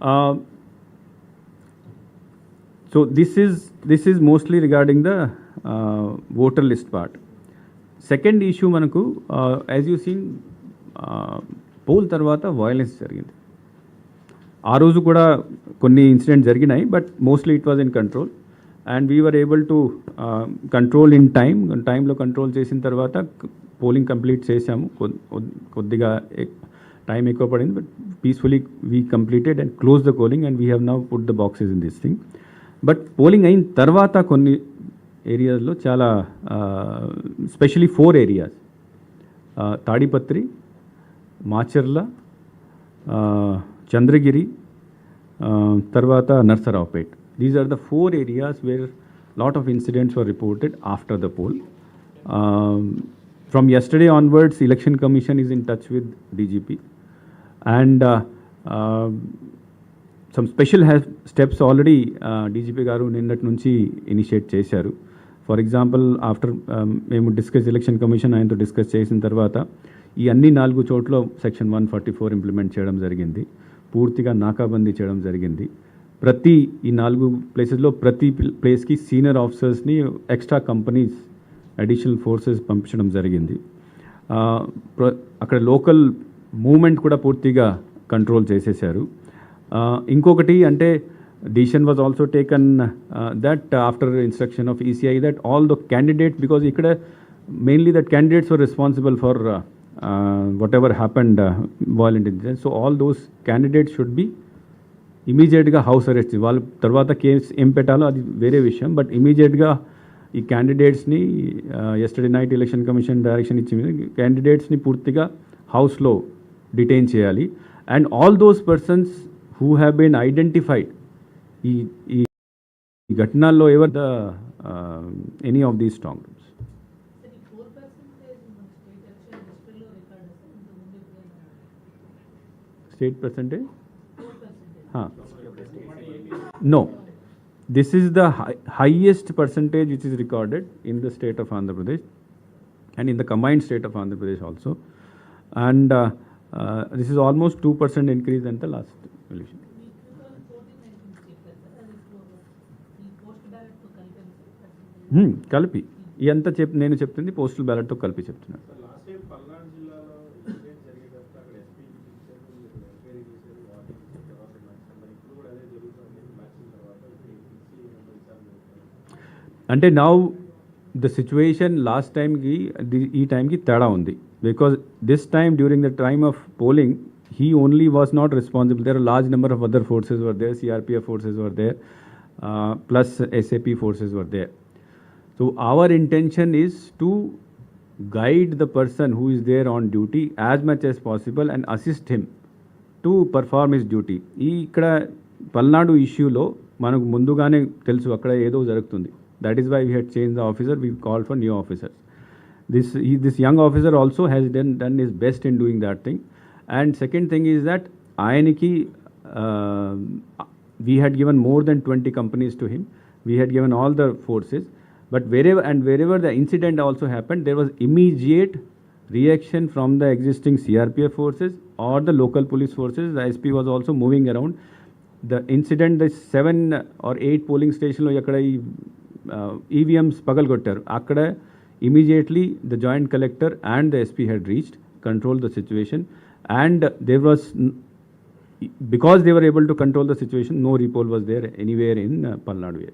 Uh, so this is this is mostly regarding the uh, voter list part. Second issue మనకు as you seen poll తర్వాత violence జరిగింది. ఆ రోజు కూడా కొన్ని ఇన్సిడెంట్ జరిగినాయి but mostly it was in control and we were able to control in time టైంలో control చేసిన తర్వాత పోలింగ్ కంప్లీట్ చేశాము. కొద్దిగా టైం ఎక్కువ పడింది but peacefully we completed and close the polling and we have now put the boxes in this thing but polling అయిన తర్వాత కొన్ని ఏరియాస్లో చాలా specially four areas Tadipatri Macherla Chandragiri తర్వాత Narasaraopet. These are the four areas where lot of incidents were reported after the poll from yesterday onwards election commission is in touch with dgp and some special have steps already DGP గారు నిన్నటి నుంచి initiate చేశారు. For example after మేము discuss election commission ఆయనతో discuss చేసిన తర్వాత ఈ అన్ని నాలుగు చోట్ల section one forty four implement చేయడం జరిగింది. పూర్తిగా నాకాబందీ చేయడం జరిగింది. ప్రతి ఈ నాలుగు ప్లేసెస్లో ప్రతి ప్లేస్కి సీనియర్ ఆఫీసర్స్ని ఎక్స్ట్రా కంపెనీస్ అడిషనల్ ఫోర్సెస్ పంపించడం జరిగింది. అక్కడ లోకల్ మూమెంట్ కూడా పూర్తిగా కంట్రోల్ చేసేశారు. ఇంకొకటి అంటే decision was also taken that after instruction of ECI that all the candidates because ఇక్కడ mainly that candidates were responsible for whatever happened violent incident so all those candidates should be ఇమీడియట్గా house arrest వాళ్ళ తర్వాత case ఏం పెట్టాలో అది వేరే విషయం. But ఇమీడియట్గా ఈ క్యాండిడేట్స్ని yesterday night election commission direction ఇచ్చింది. క్యాండిడేట్స్ని పూర్తిగా హౌస్లో డిటైన్ చేయాలి and all those persons who have been identified ఈ ఈ ఈ ఘటనల్లో ever the any of these strong rooms sir ఈ ఫోర్ పర్సెంటేజ్ మన స్టేట్ ఎలక్షన్ హిస్టరీలో రికార్డ్ సార్ ఇంతకుముందు ఎప్పుడైనా state percentage four percentage Huh. No. This is the hi- highest percentage which is recorded in the state of Andhra Pradesh and in the combined state of Andhra Pradesh also. And uh, this is almost 2% increase than the last election. మీ టూ బ్యాలెట్తో కలిపాను sir percentage Hmm, కలిపి ఇదంతా చెప్ నేను చెప్తుంది postal బ్యాలెట్తో కలిపి చెప్తున్నాను లాస్ట్ అంటే నౌ ద సిచ్యువేషన్ లాస్ట్ టైంకి ఈ టైంకి తేడా ఉంది. Because this time during the time of polling he only was not responsible there large number of other forces were CRPF forces were there there plus SAP forces were there so our intention is to guide the person who is there on duty as much as possible and assist him to perform his duty ఈ ఇక్కడ పల్నాడు ఇష్యూలో మనకు ముందుగానే తెలుసు అక్కడ ఏదో జరుగుతుంది. That is why we had change the officer we call for new officers this ఈ this young officer also has done done is best in doing that thing and second thing is that ఆయనకి we had given more than twenty companies to him we had given all the forces but wherever and wherever the incident also happened there was immediate reaction from the existing crpf forces or the local police forces the sp was also moving around the incident the seven or eight polling స్టేషన్లో ఎక్కడ ఈ EVMs పగలగొట్టారు అక్కడ Immediately, the joint collector and the SP had reached, controlled the situation, and there was, because they were able to control the situation, no repol was there anywhere in uh, Palnadu area.